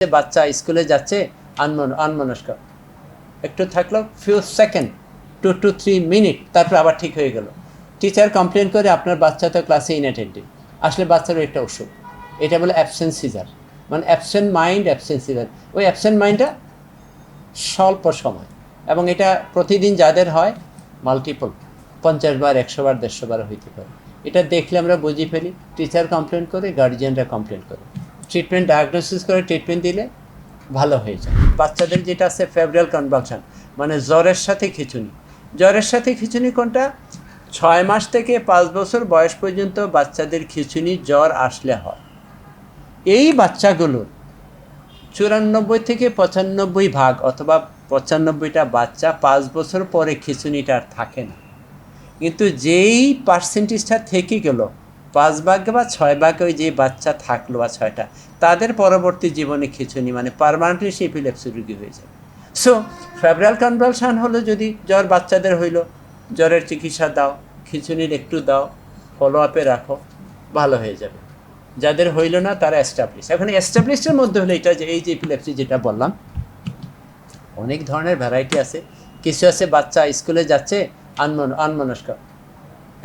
বাচ্চা স্কুলে যাচ্ছে, আনমন, আনমনস্ক। একটু থাকল few second to two three minute তারপর আবার ঠিক হয়ে গেল। টিচার কমপ্লেন করে আপনার বাচ্চা তো ক্লাসে ইনঅ্যাটেন্টিভ আসলে বাচ্চারও একটা অসুখ। এটা বলে অ্যাবসেন্ট সিজার মানে অ্যাবসেন্ট মাইন্ড অ্যাবসেন্ট সিজার ওই অ্যাবসেন্ট মাইন্ডটা স্বল্প সময়। এবং এটা প্রতিদিন যাদের হয় মাল্টিপল পঞ্চাশ বার, একশো বার, দেড়শো বার হইতে পারে। এটা দেখলে আমরা বুঝি ফেলি। টিচার কমপ্লেন করে গার্জিয়ানরা কমপ্লেন করে। ট্রিটমেন্ট ডায়াগনোসিস করে ট্রিটমেন্ট দিলে ভালো হয়ে যায়। বাচ্চাদের যেটা আছে ফেব্রাল কনভালশন মানে জ্বরের সাথে খিচুনি। জ্বরের সাথে খিচুনি কোনটা? ছয় মাস থেকে পাঁচ বছর বয়স পর্যন্ত বাচ্চাদের খিচুনি, জ্বর আসলে হয়। এই বাচ্চাগুলোর চুরানব্বই থেকে পঁচানব্বই ভাগ অথবা পঁচানব্বইটা বাচ্চা পাঁচ বছর পরে খিচুনিটা আর থাকে না। কিন্তু যেই পার্সেন্টেজটা থেকে গেল, পাঁচ ভাগে বা ছয় ভাগে ওই যে বাচ্চা থাকল বা ছয়টা তাদের পরবর্তী জীবনে খিচুনি মানে পারমানেন্টলি সে এপিলেপসি রোগী হয়ে যাবে। সো ফেব্রাল কনভালশন হলো যদি জ্বর বাচ্চাদের হইল, জ্বরের চিকিৎসা দাও, খিচুনির একটু দাও ফলো আপে রাখো, ভালো হয়ে যাবে। যাদের হইল না, তারা এস্টাবলিশ এখন এস্টাবলিশের মধ্যে হলো এটা যে, এই যে এপিলেপসি যেটা বললাম, অনেক ধরনের ভ্যারাইটি আছে। কিছু আছে বাচ্চা স্কুলে যাচ্ছে, আনমন, আনমনস্ক।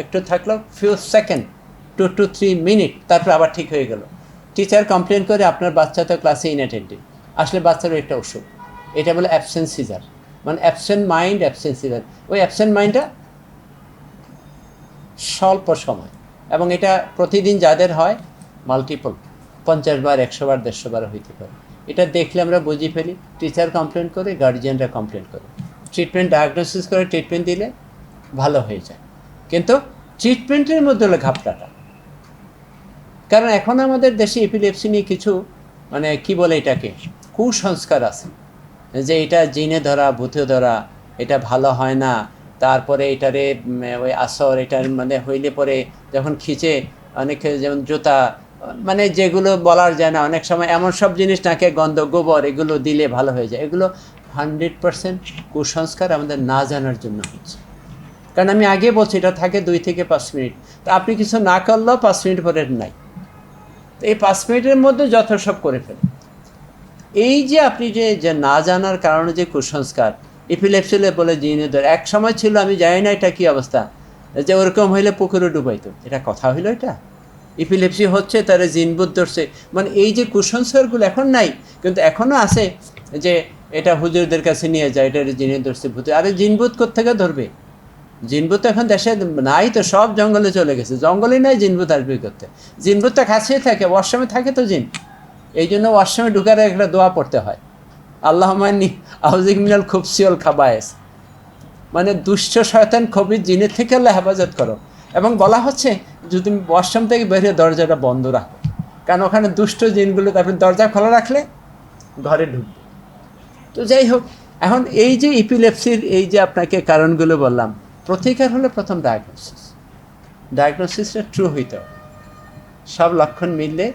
একটু থাকল few second to two three minute তারপর আবার ঠিক হয়ে গেল। টিচার কমপ্লেন করে আপনার বাচ্চা তো ক্লাসে ইনঅ্যাটেন্টিভ আসলে বাচ্চারও একটা অসুখ। এটা বলে অ্যাবসেন্ট সিজার মানে অ্যাবসেন্ট মাইন্ড অ্যাবসেন্ট সিজার ওই অ্যাবসেন্ট মাইন্ডটা স্বল্প সময়। এবং এটা প্রতিদিন যাদের হয় মাল্টিপল পঞ্চাশ বার, একশো বার, দেড়শো বার হইতে পারে। এটা দেখলে আমরা বুঝি ফেলি টিচার কমপ্লেন করে গার্জিয়ানরা কমপ্লেন করে। ট্রিটমেন্ট ডায়াগনোসিস করে ট্রিটমেন্ট দিলে ভালো হয়ে যায়। কিন্তু ট্রিটমেন্টের মধ্যে হলো ঘাপটাটা কারণ এখন আমাদের দেশে এপিলেপসি নিয়ে কিছু মানে কি বলে এটাকে, কুসংস্কার আছে। যে এটা জিনে ধরা, ভূতে ধরা, এটা ভালো হয় না, তারপরে এটারে ওই আসর এটার মানে হইলে পরে যখন খিচে, অনেকে যেমন জুতা মানে যেগুলো বলার যায় না, অনেক সময় এমন সব জিনিস নাকে গন্ধ, গোবর, এগুলো দিলে ভালো হয়ে যায়। এগুলো হান্ড্রেড পার্সেন্ট কুসংস্কার আমাদের না জানার জন্য হচ্ছে। কারণ আমি আগে বলছি, এটা থাকে দুই থেকে পাঁচ মিনিট। তা আপনি কিছু না করলেও পাঁচ মিনিট পরে নাই। এই পাঁচ মিনিটের মধ্যে যত সব করে ফেলে। এই যে আপনি যে যে না জানার কারণে যে কুসংস্কার ইপিলেপসিলে বলে জিনে ধরে এক সময় ছিল, আমি জানি না এটা কী অবস্থা, যে ওরকম হইলে পুকুরে ডুবাইতো। এটা কথা হইল এটা। ইপিলেপসি হচ্ছে, তারা জিনবুত ধরছে। মানে এই যে কুসংস্কারগুলো এখন নাই, কিন্তু এখনও আছে যে এটা হুজুরদের কাছে নিয়ে যায়, এটা জিনে ধরছে, ভূতে। আরে জিনবুত কোথেকে ধরবে? জিনবুত এখন দেশে নাই তো, সব জঙ্গলে চলে গেছে। জঙ্গলে নাই জিনবুত আসবে করতে। জিনবুত তো কাছেই থাকে, ওয়াশরুমে থাকে তো জিন। এই জন্য ওয়াশরুমে ঢুকার একটা দোয়া পড়তে হয়। আল্লাহ মানি আউজিক মিনাল খুবসিয়ল খাবায়েস। মানে দুষ্ট শয়তান খবির জিনের থেকে আল্লাহ হেফাজত করো। এবং বলা হচ্ছে, যদি তুমি থেকে বেরিয়ে দরজাটা বন্ধ রাখো। কারণ ওখানে দুষ্ট জিনগুলো, তারপরে দরজা খোলা রাখলে ঘরে ঢুকবে। তো যাই হোক, এখন এই যে ইপিলেপসির এই যে আপনাকে কারণগুলো বললাম প্রতিকার হলো প্রথম ডায়াগনোসিস ডায়াগনোসিসটা ট্রু হইতে হবে। সব লক্ষণ মিললে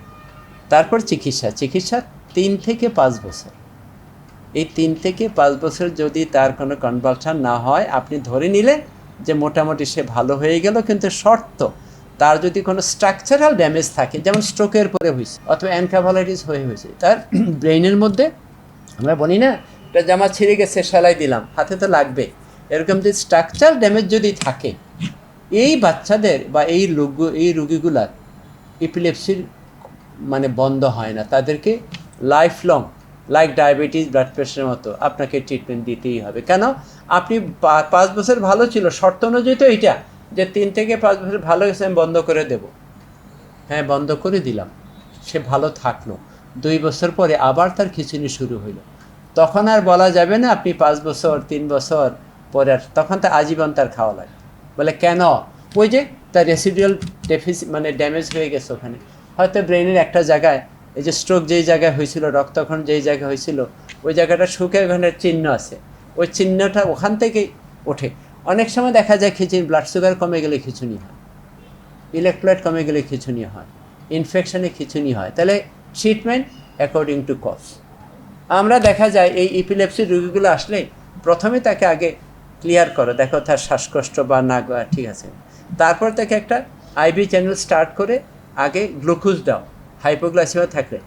তারপর চিকিৎসা। চিকিৎসা তিন থেকে পাঁচ বছর। এই তিন থেকে পাঁচ বছর যদি তার কোনো কনভালশন না হয়, আপনি ধরে নিলেন যে মোটামুটি সে ভালো হয়ে গেল, কিন্তু শর্ত, তার যদি কোনো স্ট্রাকচারাল ড্যামেজ থাকে, যেমন স্ট্রোকের পরে হয়েছে অথবা অ্যানকাভালাইটিস হয়ে হয়েছে তার ব্রেইনের মধ্যে আমরা বলি না, এটা জামা ছিঁড়ে গেছে, সেলাই দিলাম, হাতে তো লাগবে এরকম যে স্ট্রাকচার ড্যামেজ যদি থাকে, এই বাচ্চাদের বা এই রোগ এই রোগীগুলার ইপিলেপসির মানে বন্ধ হয় না। তাদেরকে life long like diabetes blood প্রেশারের মতো আপনাকে ট্রিটমেন্ট দিতেই হবে। কেন? আপনি পাঁচ বছর ভালো ছিল, শর্ত অনুযায়ী তো এইটা, যে তিন থেকে পাঁচ বছর ভালো গেছে আমি বন্ধ করে দেব। হ্যাঁ বন্ধ করে দিলাম। সে ভালো থাকল। দুই বছর পরে আবার তার খিচুনি শুরু হইল। তখন আর বলা যাবে না আপনি পাঁচ বছর, তিন বছর পরে আর তখন তো আজীবন তার খাওয়া লাগে। বলে, কেন? ওই যে তার রেসিডুয়াল ডেফিসি মানে ড্যামেজ হয়ে গেছে ওখানে। হয়তো ব্রেনের একটা জায়গায়, এই যে স্ট্রোক যেই জায়গায় হয়েছিল রক্তক্ষণ যেই জায়গায় হয়েছিল, ওই জায়গাটা শুকে ওখানে চিহ্ন আছে। ওই চিহ্নটা ওখান থেকেই ওঠে। অনেক সময় দেখা যায় খিচুনি ব্লাড সুগার কমে গেলে খিচুনি হয়। ইলেকট্রোলাইট কমে গেলে খিচুনি হয়। ইনফেকশনে খিচুনি হয়। তাহলে ট্রিটমেন্ট অ্যাকর্ডিং টু কজ আমরা দেখা যায় এই ইপিলেপসি রোগীগুলো আসলে প্রথমে তাকে আগে ক্লিয়ার করো, দেখো তার শ্বাসকষ্ট বা না, ঠিক আছে। তারপর তাকে একটা আইভি চ্যানেল স্টার্ট করে আগে গ্লুকোজ দাও হাইপোগ্লাইসিমিয়া থাকলে।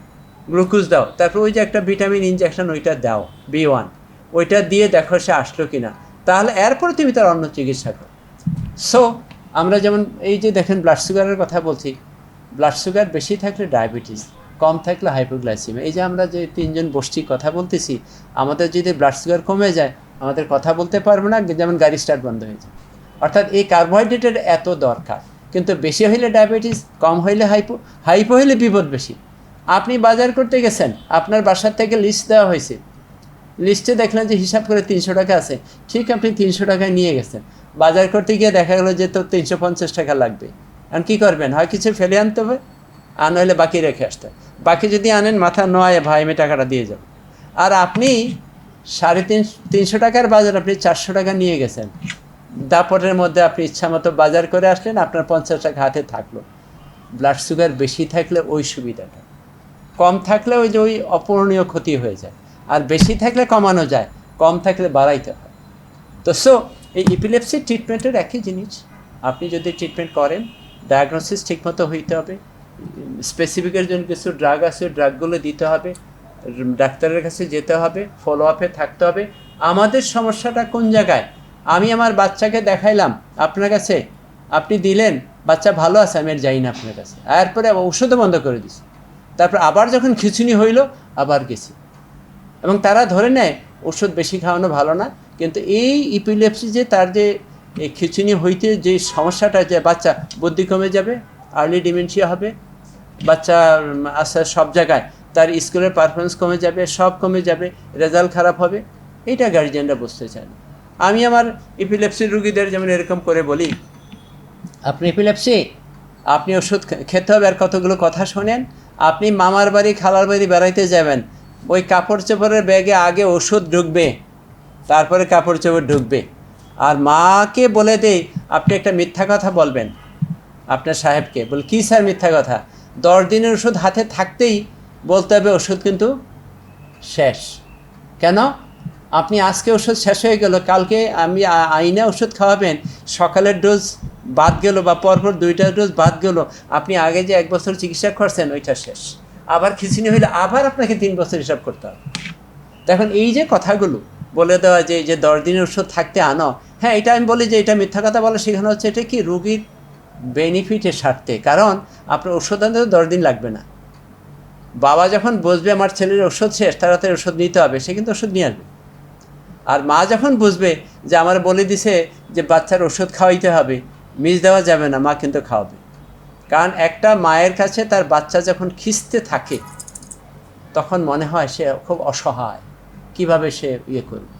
গ্লুকোজ দাও, তারপর ওই যে একটা ভিটামিন ইনজেকশন ওইটা দাও বি ওয়ান ওইটা দিয়ে দেখো সে আসলো কি না তাহলে এরপর তুমি তার অন্য চিকিৎসা করো। সো আমরা যেমন এই যে দেখেন ব্লাড সুগারের কথা বলছি ব্লাড সুগার বেশি থাকলে ডায়াবেটিস কম থাকলে হাইপোগ্লাইসিমিয়া এই যে আমরা যে তিনজন বসছি কথা বলতেছি, আমাদের যদি ব্লাড সুগার কমে যায় আমাদের কথা বলতে পারব না, যেমন গাড়ি স্টার্ট বন্ধ হয়ে যায়। অর্থাৎ এই কার্বোহাইড্রেটের এত দরকার। কিন্তু বেশি হইলে ডায়াবেটিস কম হইলে হাইপো হাইপো হইলে বিপদ বেশি। আপনি বাজার করতে গেছেন, আপনার বাসার থেকে লিস্ট দেওয়া হয়েছে। লিস্টে দেখলেন যে হিসাব করে তিনশো টাকা আছে। ঠিক আপনি তিনশো টাকায় নিয়ে গেছেন। বাজার করতে গিয়ে দেখা গেলো যে তো তিনশো পঞ্চাশ টাকা লাগবে। আর কী করবেন? হয় কিছু ফেলে আনতে হবে, আর নইলে বাকি রেখে আসতে বাকি যদি আনেন, মাথা নয় ভাই, আমি টাকাটা দিয়ে যাব। আর আপনি সাড়ে তিন, তিনশো টাকার বাজার আপনি চারশো টাকা নিয়ে গেছেন। দাপটের মধ্যে আপনি ইচ্ছা মতো বাজার করে আসলেন, আপনার পঞ্চাশ টাকা হাতে থাকল। ব্লাড সুগার বেশি থাকলে ওই সুবিধাটা। কম থাকলে ওই যে ওই অপূরণীয় ক্ষতি হয়ে যায়। আর বেশি থাকলে কমানো যায়, কম থাকলে বাড়াইতে হয়। তো সো এই ইপিলেপসি ট্রিটমেন্টের একই জিনিস। আপনি যদি ট্রিটমেন্ট করেন ডায়াগনোসিস ঠিকমতো হইতে হবে। স্পেসিফিকের জন্য কিছু ড্রাগ আছে ড্রাগগুলো দিতে হবে। ডাক্তারের কাছে যেতে হবে ফলো আপে থাকতে হবে। আমাদের সমস্যাটা কোন জায়গায়? আমি আমার বাচ্চাকে দেখাইলাম, আপনার কাছে আপনি দিলেন, বাচ্চা ভালো আছে, আমি আর যাই না আপনার কাছে। এরপরে ওষুধও বন্ধ করে দিছি। তারপর আবার যখন খিচুনি হইল, আবার গেছি। এবং তারা ধরে নেয় ওষুধ বেশি খাওয়ানো ভালো না, কিন্তু এই ইপিলেপসি যে তার যে খিচুনি হইতে যে সমস্যাটা যে বাচ্চা বুদ্ধি কমে যাবে আর্লি ডিমেনশিয়া হবে বাচ্চা আস্তে সব জায়গায় তার স্কুলের পারফরমেন্স কমে যাবে সব কমে যাবে রেজাল্ট খারাপ হবে এটা গার্জিয়ানরা বুঝতে চান আমি আমার ইপিলেপসি রুগীদের যেমন এরকম করে বলি আপনি এপিলেপসি আপনি ওষুধ খেতে হবে আর কতগুলো কথা শোনেন আপনি মামার বাড়ি খালার বাড়ি বেড়াইতে যাবেন ওই কাপড় চোপড়ের ব্যাগে আগে ওষুধ ঢুকবে তারপরে কাপড় চোপড় ঢুকবে। আর মাকে বলে দেই আপনি একটা মিথ্যা কথা বলবেন। আপনার সাহেবকে বল কী স্যার মিথ্যা কথা? দশ দিনের ওষুধ হাতে থাকতেই বলতে হবে ওষুধ কিন্তু শেষ। কেন? আপনি আজকে ওষুধ শেষ হয়ে গেল, কালকে আমি আইনে ওষুধ খাওয়াবেন, সকালের ডোজ বাদ গেল বা পরপর দুইটা ডোজ বাদ গেল, আপনি আগে যে এক বছর চিকিৎসা করছেন, ওইটা শেষ। আবার খিচিনি হইলে আবার আপনাকে তিন বছর হিসাব করতে হবে। দেখুন, এই যে কথাগুলো বলে দেওয়া যে যে দশ দিনের ওষুধ থাকতে আনো হ্যাঁ এটা আমি বলি যে, এটা মিথ্যা কথা বলে সেখানে হচ্ছে, এটা কি রুগীর বেনিফিটের স্বার্থে? কারণ আপনার ওষুধ আনতে দশ দিন লাগবে না। বাবা যখন বুঝবে আমার ছেলের ওষুধ শেষ, তার তাড়াতাড়ি ওষুধ নিতে হবে, সে কিন্তু ওষুধ নিয়ে আসবে। আর মা যখন বুঝবে যে আমার বলে দিছে যে বাচ্চার ওষুধ খাওয়াইতে হবে, মিস দেওয়া যাবে না, মা কিন্তু খাওয়াবে। কারণ একটা মায়ের কাছে তার বাচ্চা যখন খিস্তে থাকে, তখন মনে হয় সে খুব অসহায়। কীভাবে সে ইয়ে করবে?